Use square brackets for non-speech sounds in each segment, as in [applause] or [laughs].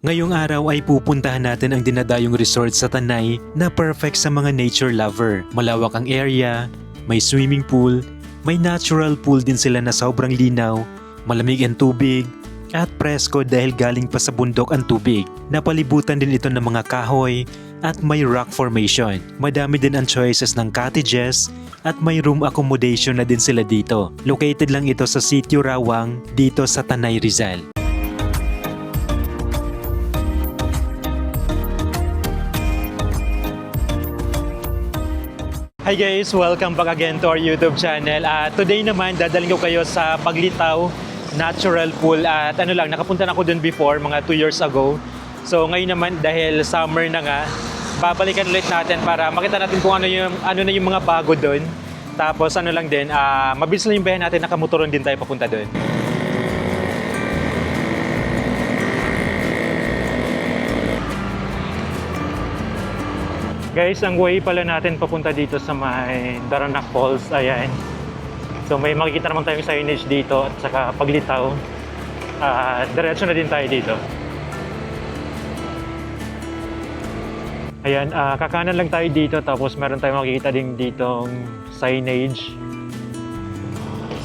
Ngayong araw ay pupuntahan natin ang dinadayong resort sa Tanay na perfect sa mga nature lover. Malawak ang area, may swimming pool, may natural pool din sila na sobrang linaw, malamig ang tubig, at presko dahil galing pa sa bundok ang tubig. Napalibutan din ito ng mga kahoy at may rock formation. Madami din ang choices ng cottages at may room accommodation na din sila dito. Located lang ito sa Sitio Rawang dito sa Tanay Rizal. Hi guys! Welcome back again to our YouTube channel. At today naman, dadaling ko kayo sa Paglitaw Natural Pool. At ano lang, nakapunta na ako dun before, mga 2 years ago. So ngayon naman, dahil summer na nga, babalikan ulit natin para makita natin kung ano, yung, ano na yung mga bago dun. Tapos ano lang din, ah, mabilis lang yung biyahe natin, nakamotoron din tayo papunta dun. Guys, ang way pala natin papunta dito sa may Daranac Falls, ayan. So may makikita naman tayong signage dito at saka paglitaw. Ah, diretso na din tayo dito. Ayan, ah, kakanan lang tayo dito tapos meron tayong makikita din ditong signage.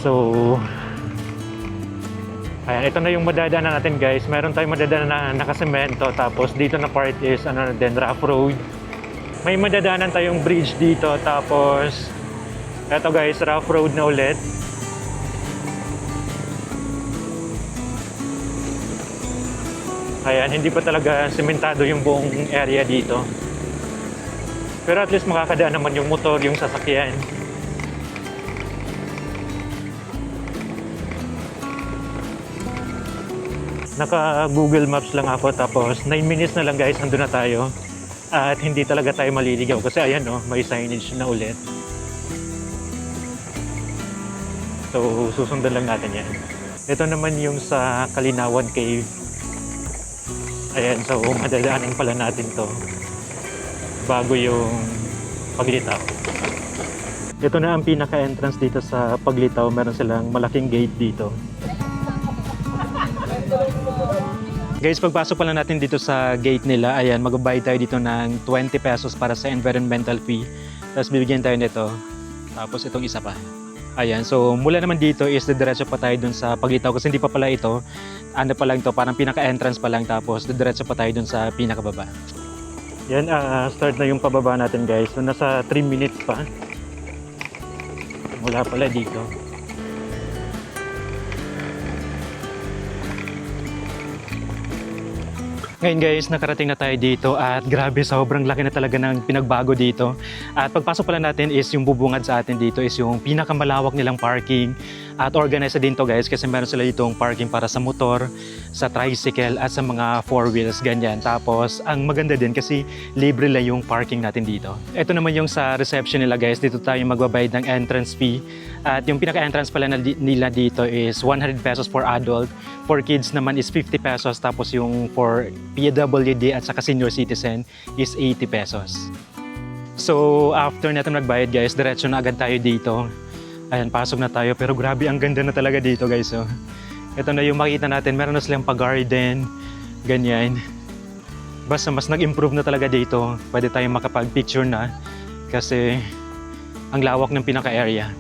So, ayan, ito na yung madadaanan natin guys. Meron tayong madadaanan na nakasemento tapos dito na part is ano din, rough road may madadaanan tayong bridge dito tapos eto guys rough road na ulit. Ayan hindi pa talaga sementado yung buong area dito. Pero at least makakadaan naman yung motor yung sasakyan. Naka Google Maps lang ako tapos 9 minutes na lang guys nandun na tayo at hindi talaga tayo maliligaw kasi ayan no, may signage na ulit. So susundan lang natin yan. Ito naman yung sa Kalinawan Cave. Ayan, so madadaanan pala natin to bago yung paglitaw. Ito na ang pinaka-entrance dito sa paglitaw. Meron silang malaking gate dito. Guys, pagpasok pala natin dito sa gate nila, ayan, magbabayad tayo dito ng 20 pesos para sa environmental fee. Tapos bibigyan tayo nito. Tapos itong isa pa. Ayan, so mula naman dito is diretso pa tayo dun sa paglitaw kasi hindi pa pala ito. Ano pa lang to, parang pinaka-entrance pa lang tapos diretso pa tayo dun sa pinakababa. Yan, ah, start na yung pababa natin guys. So nasa 3 minutes pa. Mula pala dito. Ngayon guys, nakarating na tayo dito at grabe, sobrang laki na talaga ng pinagbago dito. At pagpasok pala natin is yung bubungad sa atin dito is yung pinakamalawak nilang parking. At organized din to guys kasi meron sila ditong parking para sa motor, sa tricycle at sa mga four wheels, ganyan. Tapos ang maganda din kasi libre lang yung parking natin dito. Ito naman yung sa reception nila guys, dito tayo magbabayad ng entrance fee. At yung pinaka-entrance pala nila dito is 100 pesos for adult. For kids naman is 50 pesos. Tapos yung for PWD at saka senior citizen is 80 pesos. So after natin magbayad guys, diretso na agad tayo dito. Ayan, pasok na tayo. Pero grabe, ang ganda na talaga dito guys. So, ito na yung makita natin. Meron na silang pag-garden. Ganyan. Basta mas nag-improve na talaga dito. Pwede tayong makapag-picture na. Kasi ang lawak ng pinaka-area.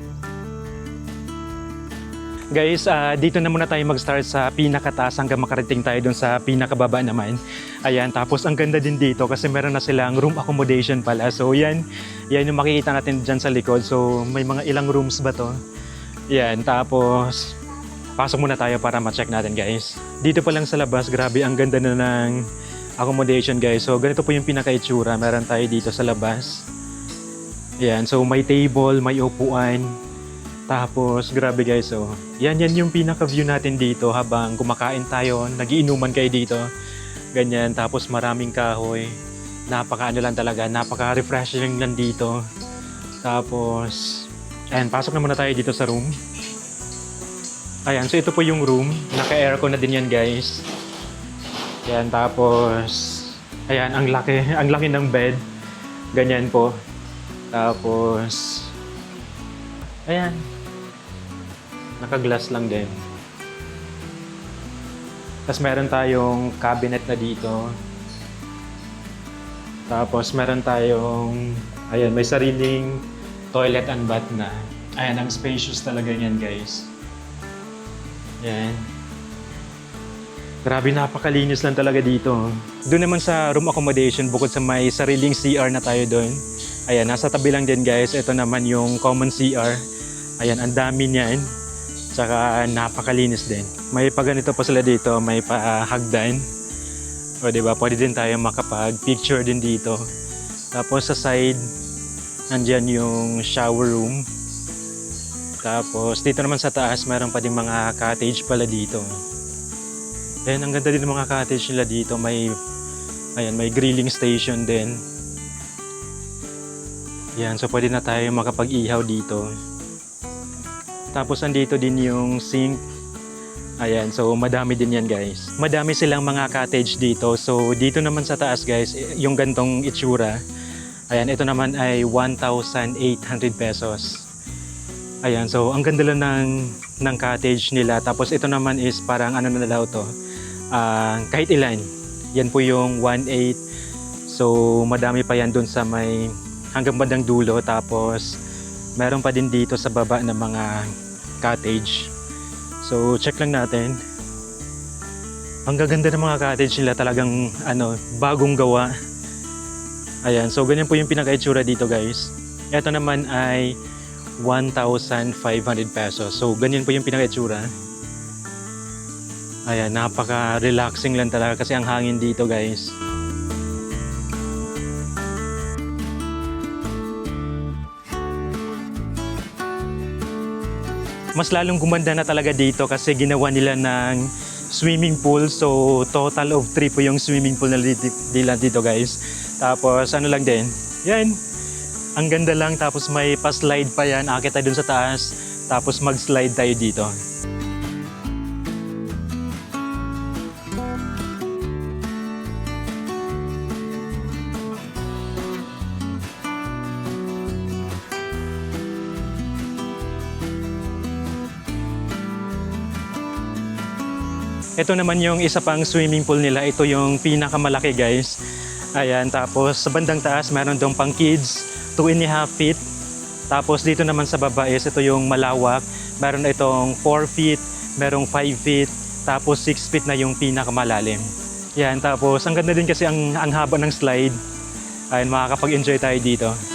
Guys, ah, dito na muna tayo mag-start sa pinakataas hanggang makarating tayo dun sa pinakababa naman. Ayan, tapos ang ganda din dito kasi meron na silang room accommodation pala. So yan, yan yung makikita natin dyan sa likod. So may mga ilang rooms ba to? Yan, tapos pasok muna tayo para ma-check natin guys. Dito pa lang sa labas, grabe ang ganda na ng accommodation guys. So ganito po yung pinaka-itsura. Meron tayo dito sa labas. Yan, so may table, may upuan, tapos, grabe guys, oh. Yan, yan yung pinaka-view natin dito habang kumakain tayo, nagiinuman kayo dito. Ganyan, tapos maraming kahoy. Napaka ano lang talaga, napaka-refreshing lang dito. Tapos, ayan, pasok na muna tayo dito sa room. Ayan, so ito po yung room. Naka-aircon na din yan guys. Ayan, tapos, ayan, ang laki, [laughs] ang laki ng bed. Ganyan po. Tapos, ayan, Naka-glass lang din. Tapos meron tayong cabinet na dito. Tapos meron tayong, ayan, may sariling toilet and bath na. Ayan, ang spacious talaga niyan guys. Ayan. Grabe, napakalinis lang talaga dito. Doon naman sa room accommodation, bukod sa may sariling CR na tayo doon. Ayan, nasa tabi lang din guys. Ito naman yung common CR. Ayan, ang dami niyan. Tsaka napakalinis din. May pa ganito pa sila dito, may pa hagdan. O di ba, pwede din tayo makapag-picture din dito. Tapos sa side, nandyan yung shower room. Tapos dito naman sa taas, meron pa din mga cottage pala dito. Ayan, ang ganda din ng mga cottage nila dito. May, ayan, may grilling station din. Yan, so pwede na tayo makapag-ihaw dito. Tapos andito din yung sink. Ayan, so madami din yan guys. Madami silang mga cottage dito. So dito naman sa taas guys, eh, yung gantong itsura. Ayan, ito naman ay 1,800 pesos. Ayan, so ang ganda lang ng, ng cottage nila. Tapos ito naman is parang ano na daw to. ah, kahit ilan. Yan po yung 1.8. So madami pa yan dun sa may hanggang bandang dulo. Tapos meron pa din dito sa baba ng mga cottage. So check lang natin. Ang gaganda ng mga cottage nila talagang ano, bagong gawa. Ayan, so ganyan po yung pinaka-itsura dito guys. Ito naman ay 1,500 pesos. So ganyan po yung pinaka-itsura. Ayan, napaka-relaxing lang talaga kasi ang hangin dito guys. Mas lalong gumanda na talaga dito kasi ginawa nila ng swimming pool. So total of 3 po yung swimming pool nila dito guys. Tapos ano lang din, yan. Ang ganda lang tapos may pa-slide pa yan. Akit tayo dun sa taas. Tapos mag-slide tayo dito. Ito naman yung isa pang swimming pool nila. Ito yung pinakamalaki guys. Ayan, tapos sa bandang taas meron dong pang kids, 2 and a half feet. Tapos dito naman sa baba is ito yung malawak. Meron itong 4 feet, merong 5 feet, tapos 6 feet na yung pinakamalalim. Yan, tapos ang ganda din kasi ang, ang haba ng slide. Ayun, makakapag-enjoy tayo dito.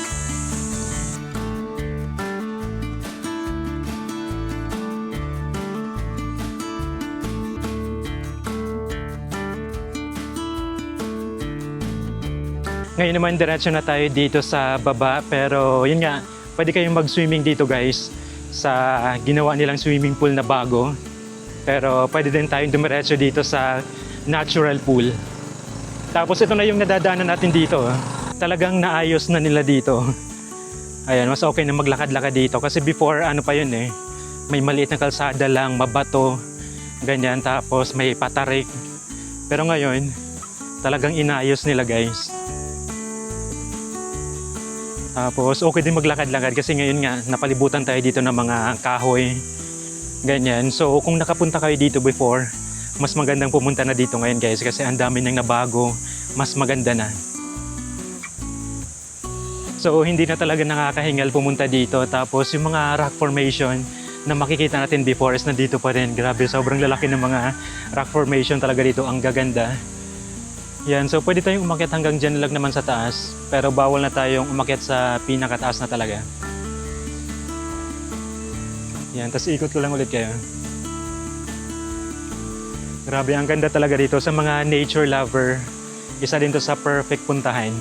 Ngayon naman diretso na tayo dito sa baba pero yun nga, pwede kayong mag-swimming dito guys sa ginawa nilang swimming pool na bago. Pero pwede din tayong dumiretso dito sa natural pool. Tapos ito na yung nadadaanan natin dito. ah. Talagang naayos na nila dito. Ayan, mas okay na maglakad-lakad dito kasi before ano pa yun eh, may maliit na kalsada lang, mabato, ganyan, tapos may patarik. Pero ngayon, talagang inayos nila guys. Tapos okay din maglakad-lakad kasi ngayon nga napalibutan tayo dito ng mga kahoy. Ganyan. So kung nakapunta kayo dito before, mas magandang pumunta na dito ngayon guys kasi ang dami nang nabago, mas maganda na. So hindi na talaga nakakahingal pumunta dito. Tapos yung mga rock formation na makikita natin before is nandito pa rin. Grabe, sobrang lalaki ng mga rock formation talaga dito. Ang gaganda. Yan, so pwede tayong umakyat hanggang dyan lang naman sa taas. Pero bawal na tayong umakyat sa pinakataas na talaga. Yan, tapos ikot ko lang ulit kayo. Grabe, ang ganda talaga dito sa mga nature lover. Isa din to sa perfect puntahan.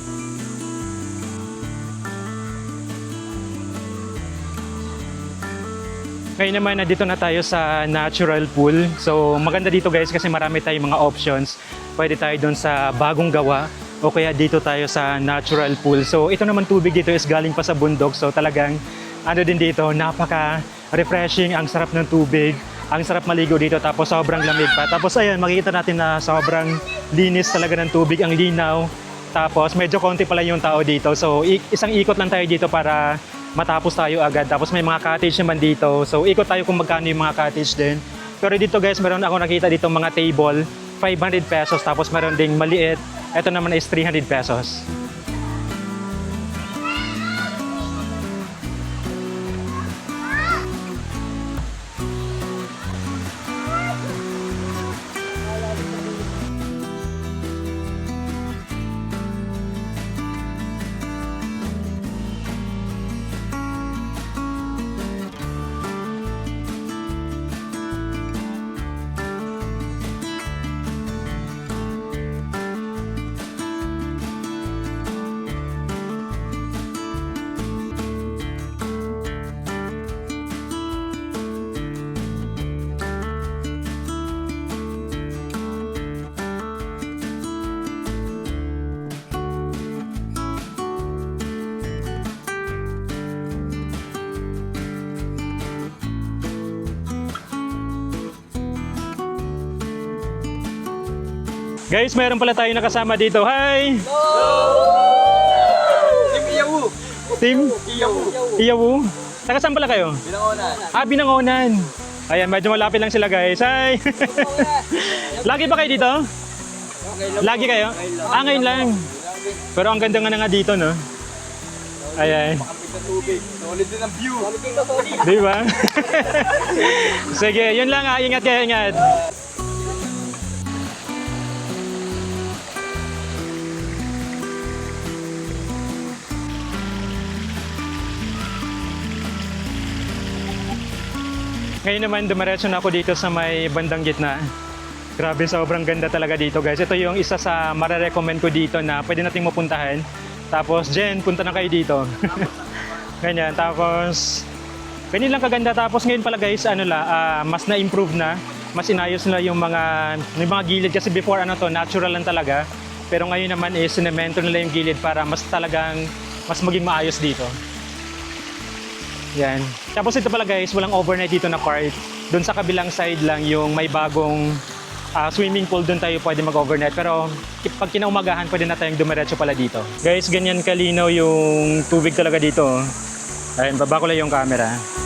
Ngayon naman, nandito na tayo sa natural pool. So, maganda dito guys kasi marami tayong mga options. Pwede tayo doon sa bagong gawa o kaya dito tayo sa natural pool. So, ito naman tubig dito is galing pa sa bundok. So, talagang ano din dito, napaka refreshing, ang sarap ng tubig. Ang sarap maligo dito tapos sobrang lamig pa. Tapos ayun, makikita natin na sobrang linis talaga ng tubig, ang linaw. Tapos medyo konti pala yung tao dito. So isang ikot lang tayo dito para matapos tayo agad. Tapos may mga cottage naman dito. So ikot tayo kung magkano yung mga cottage din. Pero dito guys, meron ako nakita dito mga table, 500 pesos. Tapos meron ding maliit. Ito naman is 300 pesos. Guys, meron pala tayo nakasama dito. Hi! Team Iyawu! Team Iyawu! Iyawu. Taga saan pala kayo? Binangonan! Ah, Binangonan. Ayan, medyo malapit lang sila guys. Hi! [laughs] Lagi ba kayo dito? Lagi kayo? Ah, ngayon lang. Pero ang ganda nga na nga dito, no? Ayan. Solid din ang view. Di ba? [laughs] Sige, yun lang ha. Ingat kayo, ingat. Ngayon naman, dumiretso na ako dito sa may bandang gitna. Grabe, sobrang ganda talaga dito guys. Ito yung isa sa mararecommend ko dito na pwede nating mapuntahan. Tapos, Jen, punta na kayo dito. [laughs] Ganyan, tapos ganyan lang kaganda. Tapos ngayon pala guys, ano la, ah, mas na-improve na. Mas inayos na yung mga, yung mga gilid. Kasi before ano to, natural lang talaga. Pero ngayon naman is sinemento nila yung gilid para mas talagang, mas maging maayos dito. Yan. Tapos ito pala guys, walang overnight dito na part. Doon sa kabilang side lang yung may bagong ah, swimming pool, doon tayo pwede mag-overnight. Pero pag kinaumagahan, pwede na tayong dumiretso pala dito. Guys, ganyan kalinaw yung tubig talaga dito. Ayun, baba ko lang yung camera.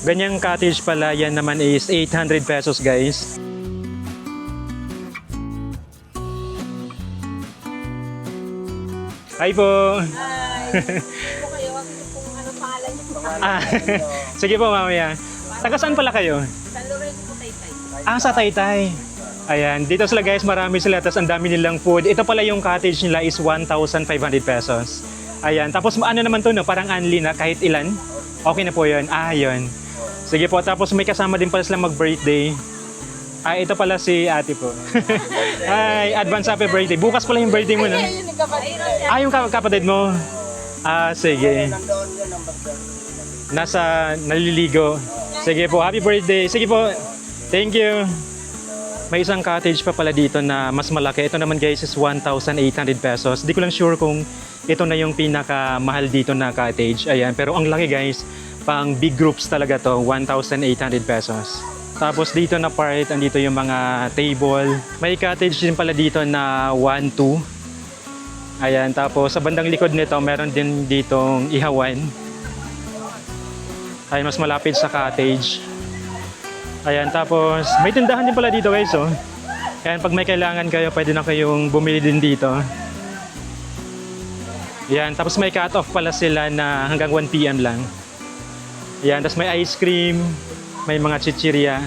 Ganyang cottage pala, yan naman is 800 pesos guys. Hi po! po kayo, wag niyo pong ano pangalan niyo po. [laughs] Ah, sige po mamaya. Taga saan pala kayo? San Lorenzo po Taytay. Ah, sa Taytay. Ayan, dito sila guys, marami sila, tapos ang dami nilang food. Ito pala yung cottage nila is 1,500 pesos. Ayan, tapos ano naman to, no? parang unli na, kahit ilan. Okay na po yun. Ah, yun. Sige po, tapos may kasama din pala sila mag-birthday. Ah, ito pala si ate po. [laughs] Hi, advance happy birthday. Bukas pala yung birthday mo, no? Ayun yung kapatid. Ah, yung kap- kapatid mo. Ah, sige. Nasa naliligo. Sige po, happy birthday. Sige po. Thank you. May isang cottage pa pala dito na mas malaki. Ito naman guys is 1,800 pesos. Di ko lang sure kung ito na yung pinakamahal dito na cottage. Ayan, pero ang laki guys, pang big groups talaga to, 1,800 pesos. Tapos dito na part, andito yung mga table. May cottage din pala dito na 1, 2. Ayan, tapos sa bandang likod nito, meron din ditong ihawan. Ayan, mas malapit sa cottage. Ayan, tapos may tindahan din pala dito guys, oh. Ayan, pag may kailangan kayo, pwede na kayong bumili din dito. Ayan, tapos may cut-off pala sila na hanggang 1 p.m. lang. Ayan, tapos may ice cream, may mga chichirya.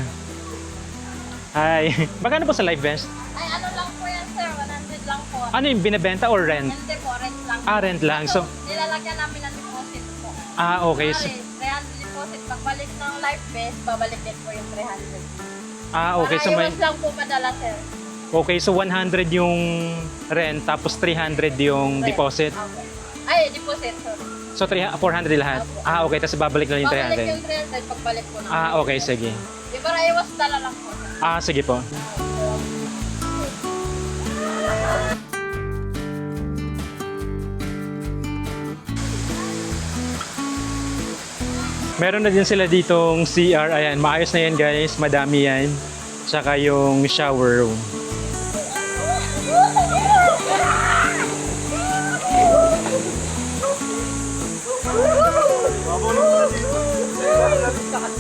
Hi. [laughs] Magkano po sa Live Best? Ay, ano lang po yan, sir. 100 lang po. Ano yung binebenta or rent? Hindi po, rent lang. Ah, rent lang. So, nilalagyan namin ng deposit po. ah, okay. So, Sorry, 300 deposit. Pagbalik ng life vest, babalik din po yung 300. ah, okay. So, Para may, iwas lang po padala, sir. okay, so 100 yung rent, tapos 300 yung Rent. deposit. Okay. Ay, deposit, sorry. So, 300 400 lahat? Ah, okay. Tapos babalik na yung Babalik 300. yung 300 pagbalik po namin. Ah, okay. Sige. Di para iwas dala lang po. Ah, sige po. Meron na din sila ditong CR. Ayan, maayos na yan guys. Madami yan. Tsaka yung shower room.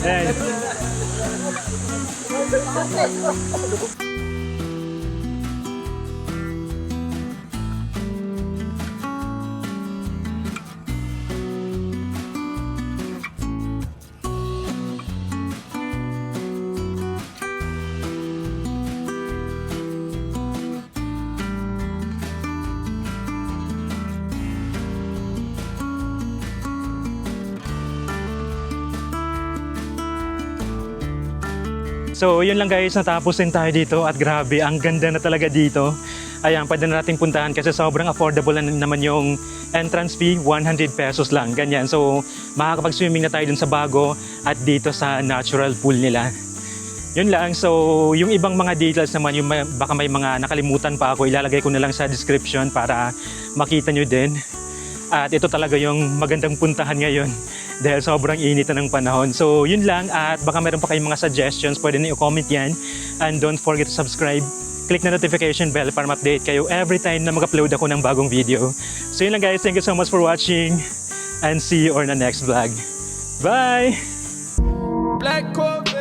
Ayan. So, yun lang guys, natapos din tayo dito at grabe, ang ganda na talaga dito. Ayan, pwede na nating puntahan kasi sobrang affordable na naman yung entrance fee, 100 pesos lang, ganyan. So, makakapag-swimming na tayo dun sa bago at dito sa natural pool nila. Yun lang, so yung ibang mga details naman, yung may- baka may mga nakalimutan pa ako, ilalagay ko na lang sa description para makita nyo din. At ito talaga yung magandang puntahan ngayon dahil sobrang init na ng panahon. So yun lang at baka meron pa kayong mga suggestions, pwede na i-comment yan. And don't forget to subscribe. Click na notification bell para ma-update kayo every time na mag-upload ako ng bagong video. So yun lang guys, thank you so much for watching and see you on the next vlog. Bye! Black Coat.